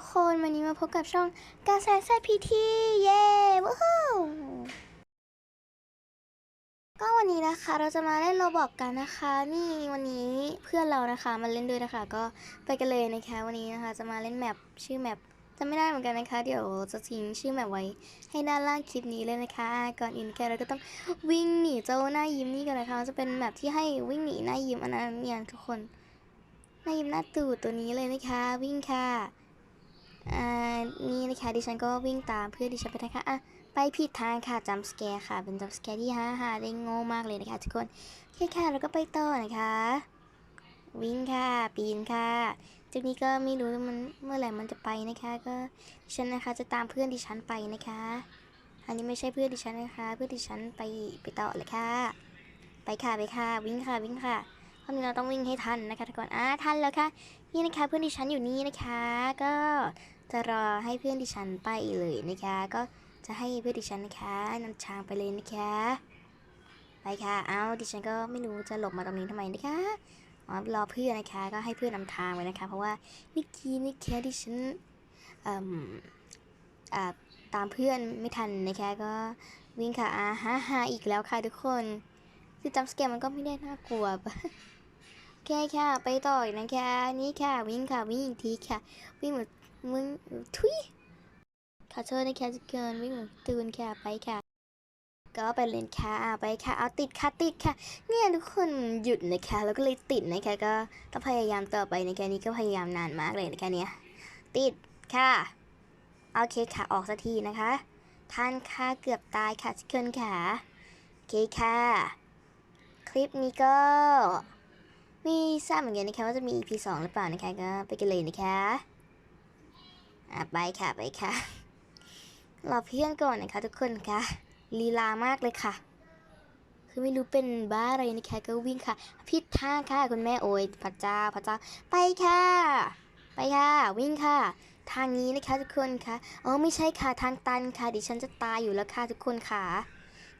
ทุกคนวันนี้มาพบกับช่องกาแซแซพีทีเย้วู้ฮู้ก็วันนี้นะคะเราจะมาเล่นโรบอกกันนะคะ นี่วันนี้เพื่อนเรานะคะมาเล่นด้วยนะคะ ก็ไปกันเลยนะคะ วันนี้นะคะ จะมาเล่นแมปชื่อแมปจะไม่ได้เหมือนกันนะคะ เดี๋ยวจะทิ้งชื่อแมปไว้ให้ด้านล่างคลิปนี้เลยนะคะ ก่อนอื่นแค่เราก็ต้องวิ่งหนีเจ้าหน้ายิ้มนี่กันนะคะจะเป็นแมปที่ให้วิ่งหนีหน้ายิ้มอันนั้นเนี่ยทุกคนหน้ายิ้มหน้าตูดตัวนี้เลยนะคะ วิ่งค่ะ อ่านี่นะคะดิฉันก็วิ่งตามเพื่อดิฉันไปนะคะอะไปผิดทางค่ะจัมสแกร์ค่ะ เป็นจัมสแกร์ที่ฮ่าฮ่าได้โง่มากเลยนะคะทุกคนโอเคค่ะแล้วก็ไปต่อนะคะ วิ่งค่ะ ปีนค่ะจุดนี้ก็ไม่รู้มันเมื่อไหร่มันจะไปนะคะ ก็ดิฉันนะคะจะตามเพื่อนดิฉันไปนะคะ อันนี้ไม่ใช่เพื่อนดิฉันนะคะ เพื่อนดิฉันไปไปต่อเลยค่ะ ไปค่ะไปค่ะ วิ่งค่ะวิ่งค่ะ ตอนนี้เราต้องวิ่งให้ทันนะคะทุกคนอ่าทันแล้วค่ะนี่นะคะเพื่อนดิฉันอยู่นี่นะคะ ก็จะรอให้เพื่อนดิฉันไปเลยนะคะ ก็จะให้เพื่อนดิฉันนะคะนำทางไปเลยนะคะไปค่ะเอาดิฉันก็ไม่รู้จะหลบมาตรงนี้ทำไมนะคะรอเพื่อนนะคะ ก็ให้เพื่อนนำทางไว้นะคะ เพราะว่าเมื่อกี้นี่แค่ดิฉันเอ่มอ่าตามเพื่อนไม่ทันนะคะ ก็วิ่งค่ะอาฮ่าฮ่าอีกแล้วค่ะทุกคนคือจัมสแกร์มันก็ไม่ได้น่ากลัวปะ โอเคค่ะ ไปต่ออีกนะคะ นี่ค่ะ วิ่งค่ะ วิ่งอีกทีค่ะ วิ่งเหมือนมึงทุยขอโทษนะคะจะเกินวิ่งเหมือนตูนค่ะ ไปค่ะ ก็ไปเล่นค่ะไปค่ะ เอาติดค่ะ ติดค่ะ เนี่ยทุกคนหยุดนะคะ แล้วก็เลยติดนะคะ ก็ต้องพยายามต่อไปนะคะ นี่ก็พยายามนานมากเลยนะคะเนี่ย ติดค่ะ โอเคค่ะ ออกสักทีนะคะ ท่านค่ะ เกือบตายค่ะทุกคนค่ะ โอเคค่ะ คลิปนี้ก็ ไม่ทราบเหมือนกันนะคะว่าจะมี EP 2หรือเปล่านะคะก็ไปกันเลยนะคะอะไปค่ะไปค่ะรอเพื่อนก่อนนะคะทุกคนค่ะลีลามากเลยค่ะ คือไม่รู้เป็นบ้าอะไรนะคะก็วิ่งค่ะพิดทางค่ะคุณแม่โอ้ยพระเจ้าพระเจ้าไปค่ะ ไปค่ะ วิ่งค่ะ ทางนี้นะคะทุกคนค่ะอ๋อไม่ใช่ค่ะทางตันค่ะดิฉันจะตายอยู่แล้วค่ะทุกคนค่ะ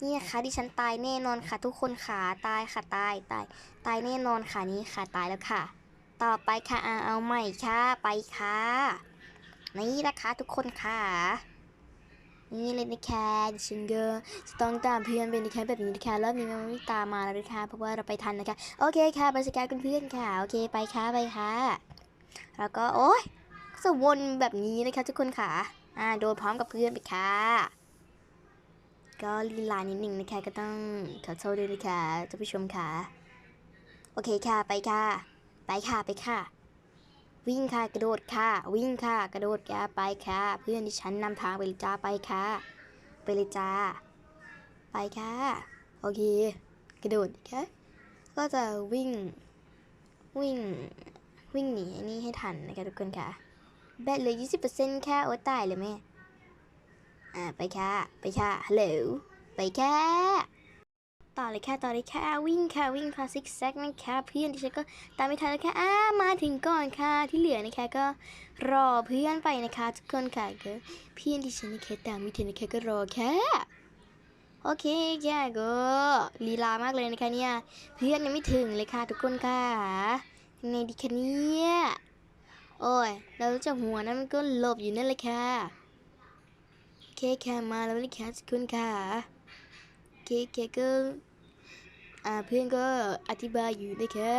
นี่นะคะดิฉันตายแน่นอนค่ะ ทุกคนค่ะตายค่ะตายตายตายแน่นอนค่ะนี่ค่ะตายแล้วค่ะ ต่อไปค่ะอาเอาใหม่ค่ะไปค่ะนี่นะคะทุกคนค่ะนี่เลยนะคะดิฉันก็จะต้องตามเพื่อนเป็นนะคะแบบนี้นะคะรอบนี้มันไม่ตามมาแล้วนะคะเพราะว่าเราไปทันนะคะโอเคค่ะไปสแกนกันเพื่อนค่ะโอเคไปค่ะไปค่ะแล้วก็โอ๊ยก็จะวนแบบนี้นะคะทุกคนค่ะอ่าโดนพร้อมกับเพื่อนไปค่ะ ก็ลีลานิดหนึ่งนะคะ ก็ต้องขอโทษด้วยนะคะท่านผู้ชมค่ะ โอเคค่ะ ไปค่ะ ไปค่ะ ไปค่ะ วิ่งค่ะ กระโดดค่ะ วิ่งค่ะ กระโดดค่ะ ไปค่ะ เพื่อนที่ฉันนำทางไปเลยจ้า ไปค่ะ ไปเลยจ้า ไปค่ะ โอเค กระโดดค่ะ ก็จะวิ่ง วิ่ง วิ่งหนีอันนี้ให้ทันนะคะทุกคนค่ะ แบตเหลือ 20%ค่ะ โอ้ตายเลยแม่ อ่าไปค่ะไปค่ะฮัลโหลไปค่ะต่อเลยค่ะต่อเลยค่ะวิ่งค่ะวิ่งค่ะซิกแซกนะคะเพื่อนที่ฉันก็ตามไม่ทันแล้วค่ะอามาถึงก่อนค่ะที่เหลือนะคะก็รอเพื่อนไปนะคะทุกคนค่ะก็เพื่อนที่ฉันนะคะตามไม่ทันนะคะก็รอค่ะโอเคค่ก็ลีลามากเลยนะคะเนี่ยเพื่อนยังไม่ถึงเลยค่ะทุกคนค่ะยังไงดีคะเนี่ยโอ้ยเราจะหัวนั้นมันก็หลบอยู่นั่นเลยค่ะ เคค่ะมาแล้วนะคะทุกคนค่ะเคโอเคก็อ่าเพื่อนก็อธิบายอยู่นะคะ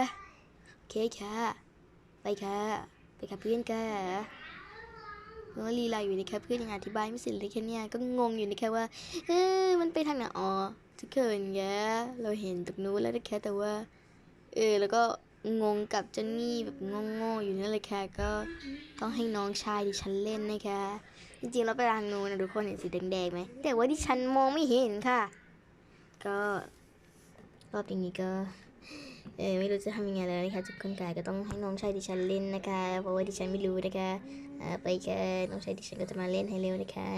เคค่ะไปค่ะไปค่ะเพื่อนค่ะก็ลีลาอยู่นะคะเพื่อนยังอธิบายไม่เสร็จเลยแค่เนี่ยก็งงอยู่นะคะว่าเออมันไปทางไหนอ๋อทุกคนแกเราเห็นตรงนู้นแล้วนะคะแต่ว่า เออแล้วก็งงกับเจนนี่แบบงงๆอยู่นั่นเลยค่ะก็ต้องให้น้องชายดิฉันเล่นนะคะ จริงๆเราไปทางนู้นนะทุกคนเห็นสีแดงๆไหมแต่ว่าดิฉันมองไม่เห็นค่ะ ก็รอบนี้ก็เออไม่รู้จะทำยังไงแล้วนะคะทุกคนค่ะก็ต้องให้น้องชายดิฉันเล่นนะคะเพราะว่าดิฉันไม่รู้นะคะไปค่ะน้องชายดิฉันก็จะมาเล่นให้เร็วนะคะ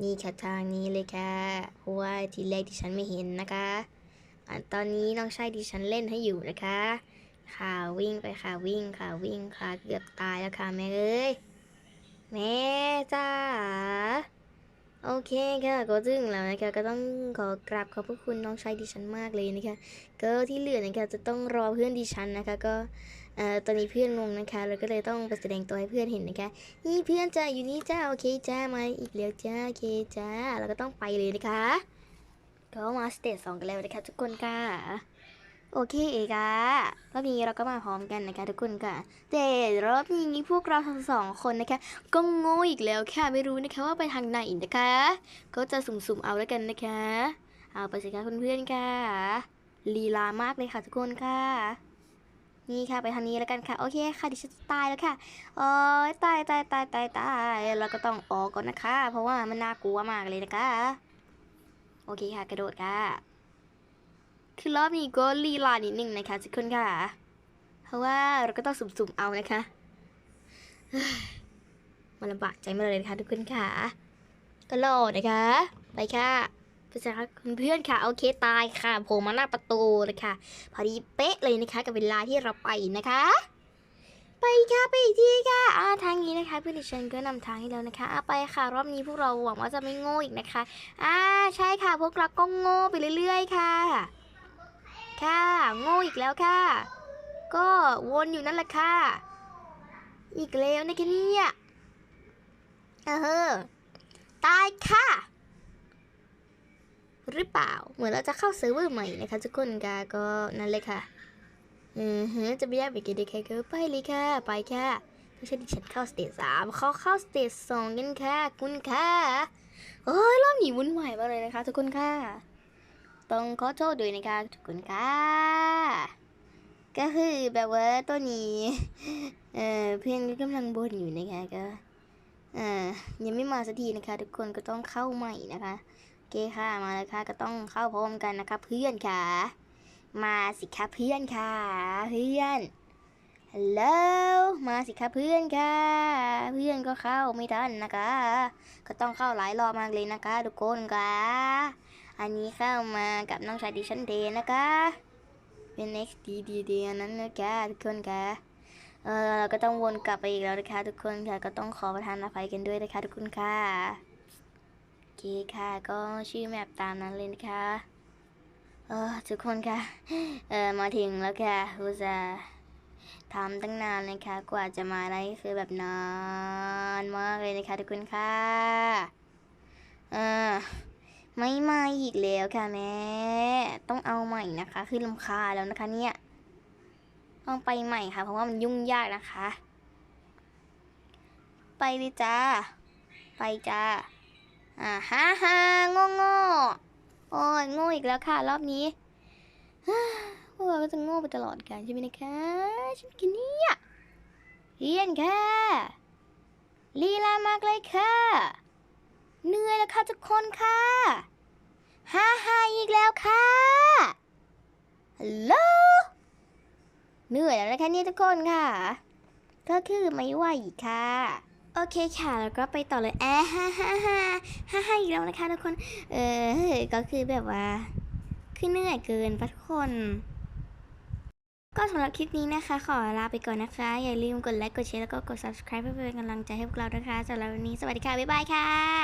นี่ค่ะทางนี้เลยค่ะเพราะว่าทีแรกดิฉันไม่เห็นนะคะอตอนนี้น้องชายดิฉันเล่นให้อยู่นะคะค่ะวิ่งไปค่ะวิ่งค่ะวิ่งค่ะเกือบตายแล้วค่ะแม่เอ้ย แม่จ้าโอเคค่ะก็ถึงแล้วนะคะก็ต้องขอกราบขอบพระคุณน้องชายดิฉันมากเลยนะคะก็ที่เหลือนะคะจะต้องรอเพื่อนดิฉันนะคะก็เอ่อตอนนี้เพื่อนงงนะคะเราก็เลยต้องไปแสดงตัวให้เพื่อนเห็นนะคะนี่เพื่อนจ้าอยู่นี่จ้าโอเคจ้ามาอีกแล้วจ้าโอเคจ้าเราก็ต้องไปเลยนะคะก็มาสเตจสองกันแล้วนะคะทุกคนค่ะโอเคเอกะ รอบนี้เราก็มาพร้อมกันนะคะทุกคนค่ะแต่รอบนี้พวกเราทั้งสองคนนะคะ ก็โง่อีกแล้วค่ะไม่รู้นะคะว่าไปทางไหนนะคะ ก็จะสุ่มๆเอาแล้วกันนะคะ เอาไปสิคะเพื่อนๆค่ะลีลามากเลยค่ะทุกคนค่ะนี่ค่ะไปทางนี้แล้วกันค่ะ โอเคค่ะดิฉันตายแล้วค่ะโอ้ยตายตายตายตายตายเราก็ต้องออกก่อนนะคะ เพราะว่ามันน่ากลัวมากเลยนะคะ โอเคค่ะกระโดดค่ะ คือรอบนี้ก็ลีลานิดนึงนะคะทุกคนค่ะ เพราะว่าเราก็ต้องสุ่มๆเอานะคะเฮ้ยมันลำบากใจมากเลยนะคะทุกคนค่ะ ก็รอนะคะ ไปค่ะไปจ้าเพื่อนๆค่ะโอเคตายค่ะโผล่มาหน้าประตูเลยค่ะ พอดีเป๊ะเลยนะคะ กับเวลาที่เราไปนะคะ ไปค่ะไปอีกทีค่ะอาทางนี้นะคะเพื่อนดิฉันก็นำทางให้แล้วนะคะอาไปค่ะรอบนี้พวกเราหวังว่าจะไม่โง่อีกนะคะอ่าใช่ค่ะพวกเราก็โง่ไปเรื่อย ๆ ค่ะ ค่ะ โง่อีกแล้วค่ะ ก็วนอยู่นั่นแหละค่ะ อีกแล้วนะคะเนี่ยเออ ตายค่ะ หรือเปล่า เหมือนเราจะเข้าเซิร์ฟเวอร์ใหม่นะคะทุกคนค่ะ ก็นั่นเลยค่ะ อือฮะจะไม่ได้ไปกันด้แค่ก็ไปเลยค่ะ ไปค่ะไม่ใช่ดิฉันเข้าสเตจสามเขาเข้าสเตจสองกันค่ะ คุณค่ะโอ้ยรอบนี้วุ่นวายมากเลยนะคะทุกคนค่ะ ต้องขอโทษด้วยนะคะทุกคนค่ะ ก็คือแบบว่าตัวนี้ เออเพื่อนก็กำลังบ่นอยู่นะคะก็เออยังไม่มาสักทีนะคะ ทุกคนก็ต้องเข้าใหม่นะคะโอเคค่ะมาแล้วค่ะก็ต้องเข้าพร้อมกันนะคะเพื่อนค่ะ มาสิคะเพื่อนค่ะ เพื่อนฮัลโหลมาสิคะเพื่อนค่ะ เพื่อนก็เข้าไม่ทันนะคะ ก็ต้องเข้าหลายรอบมากเลยนะคะ ทุกคนค่ะ อันนี้เข้ามากับน้องชายดิฉันเดนนะคะ เป็น XD D D อันนั้นนะคะทุกคนค่ะเออเราก็ต้องวนกลับไปอีกแล้วนะคะทุกคนค่ะก็ต้องขอประทานอภัยกันด้วยนะคะทุกคนค่ะโอเคค่ะ ก็ชื่อแมปตามนั้นเลยนะคะเออทุกคนค่ะเออมาถึงแล้วค่ะอุตส่าห์ทำตั้งนานนะคะกว่าจะมาได้คือแบบนานมากเลยนะคะทุกคนค่ะเออ ไม่มาอีกแล้วค่ะแม่ ต้องเอาใหม่นะคะ คือลำคาแล้วนะคะเนี่ย ต้องไปใหม่ค่ะ เพราะว่ามันยุ่งยากนะคะ ไปเลยจ้า ไปจ้า อ่าฮ่าฮ่าโง่โง่โอ้ยโง่อีกแล้วค่ะ รอบนี้พวกเราก็จะโง่ไปตลอดกาลใช่ไหมนะคะฉันกินเนี่ยเรียนค่ะลีลามากเลยค่ะ เหนื่อยแล้วค่ะทุกคนค่ะ ฮ่าฮ่าอีกแล้วค่ะฮัลโหลเหนื่อยแล้วนะคะเนี่ยทุกคนค่ะ ก็คือไม่ไหวค่ะ โอเคค่ะ แล้วก็ไปต่อเลยแอะฮ่าฮ่าฮ่าฮ่าฮ่าอีกแล้วนะคะทุกคน เออ ก็คือแบบว่า คือเหนื่อยเกินปะทุกคนก็สำหรับคลิปนี้นะคะ ขอลาไปก่อนนะคะ อย่าลืมกดไลค์ กดแชร์ แล้วก็กด subscribe เพื่อเป็นกำลังใจให้พวกเรานะคะสำหรับวันนี้ สวัสดีค่ะ บ๊ายบายค่ะ